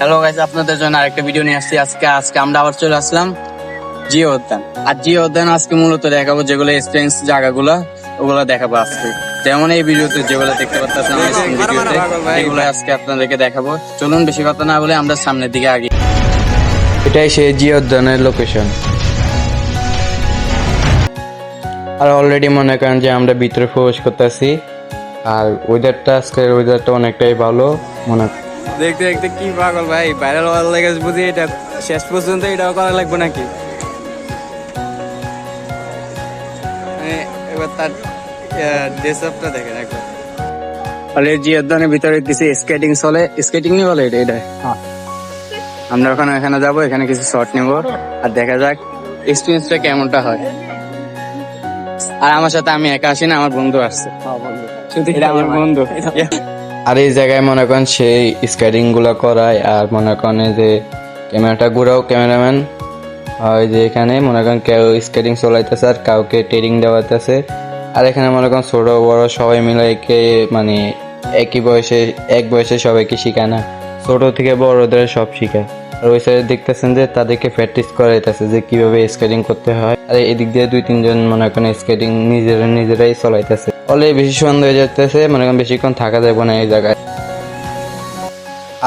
Hello guys আপনাদের জন্য আরেকটা ভিডিও নিয়ে আসছি। আজকে আজকে আমরা আবার চলে আসলাম জিও উদ্যান আর জিও উদ্যান আজকে মূলত দেখাবো যেগুলো এক্সপেন্স জায়গাগুলো, ওগুলো দেখাবো আজকে। যেমন এই ভিডিওতে যেগুলো দেখতে পাচ্ছেন ভিডিওতে এগুলো আজকে আপনাদেরকে দেখাবো। চলুন, বেশি কথা না বলে আমরা সামনের দিকে আগে এটাই সেই জিও উদ্যানের লোকেশন আর অলরেডি মনে করেন যে আমরা ভিতরে প্রবেশ করতেছি। আর ওয়েদারটা আজকের ওয়েদারটা অনেকটাই ভালো। মনে দেখতে দেখতে কি পাগল ভাই ভাইরাল হওয়ার লেগে বুঝি এটা শেষ পর্যন্ত এটাও করা লাগবে নাকি? মানে এবার তার ড্রেস আপটা দেখেন একবার। তাহলে জিয়াদানের ভিতরে কিছু স্কেটিং চলে। স্কেটিং নি বলে এটা এটা? আমরা ওখানে এখানে যাব এখানে কিছু শর্ট নেব। আর দেখা যাক এক্সপিরিয়েন্সটা কেমনটা হয়। আর আমার সাথে আমি একা আসি না আমার বন্ধু আসছে। এটা আমার বন্ধু। আর এই জায়গায় মনে করেন সেই স্কেটিংগুলো করায়, আর মনে করেন যে ক্যামেরাটা ঘুরাও, ক্যামেরাম্যান। হয় যে এখানে মনে করেন কেউ স্কেটিং চলাইতেছে আর কাউকে ট্রেনিং দেওয়াইতেছে। আর এখানে মনে করেন ছোট, বড় সবাই মিলে একে মানে একই বয়সে, এক বয়সে সবাইকে শেখায় না, ছোট থেকে বড়দের সব শেখায়। আর ওই সাইডে দেখতেছেন যে তাদেরকে প্র্যাকটিস করাইতেছে যে কীভাবে স্কেটিং করতে হয়। আর এদিক দিয়ে দুই, তিনজন মনে করেন স্কেটিং নিজেরা নিজেরাই চলাইতেছে। অলরেডি বেশি সুন্দর হয়ে যাচ্ছে মনে করেন বেশিক্ষণ থাকা যাবে না এই জায়গায়।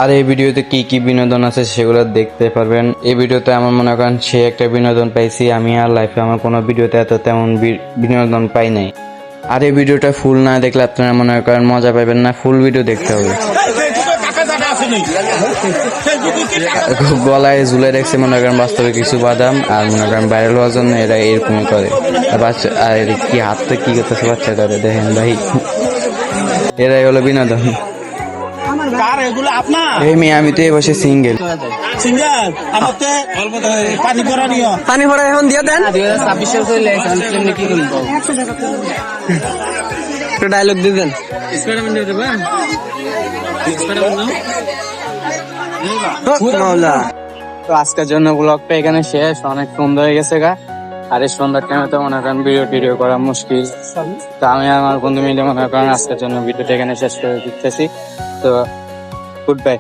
আর এই ভিডিওতে কি কি বিনোদন আছে সেগুলো দেখতে পারবেন। এই ভিডিওতে আমার মনে করেন সে একটা বিনোদন পাইছি, আমি আর লাইফে আমার কোনো ভিডিওতে এত তেমন বিনোদন পাই নাই। আর এই ভিডিওটা ফুল না দেখলে আপনারা মনে করেন মজা পাবেন না, ফুল ভিডিও দেখতে হবে। গলায় ঝুলে রেখেছে মনে করেন বাস্তবে কিছু বাদাম আর মনে করেন ভাইরাল হওয়ার জন্য এরা এরকমই করে। বাচ্চা আর এর কি হাতে কি করতেছে বাচ্চাটা দেখেন ভাই। এরাই হলো বিনোদন। কার এই মেয়ে আমি তো এই বসে সিঙ্গেল সিঙ্গেল পানি করা নিও পানি ভরা এখন দিয়ে দেন। ছাব্বিশ কি একটা ডায়লগ দিয়ে দেন তো আজকের জন্য ব্লগটা এখানে শেষ। অনেক সুন্দর হয়ে গেছে গা। আর এই সন্ধ্যার টাইমে তো মনে করেন ভিডিও টিডিও করা মুশকিল। তো আমি আর আমার বন্ধু মিলে মনে করেন আজকের জন্য ভিডিওটা এখানে শেষ করে দিতেছি। তো গুড বাই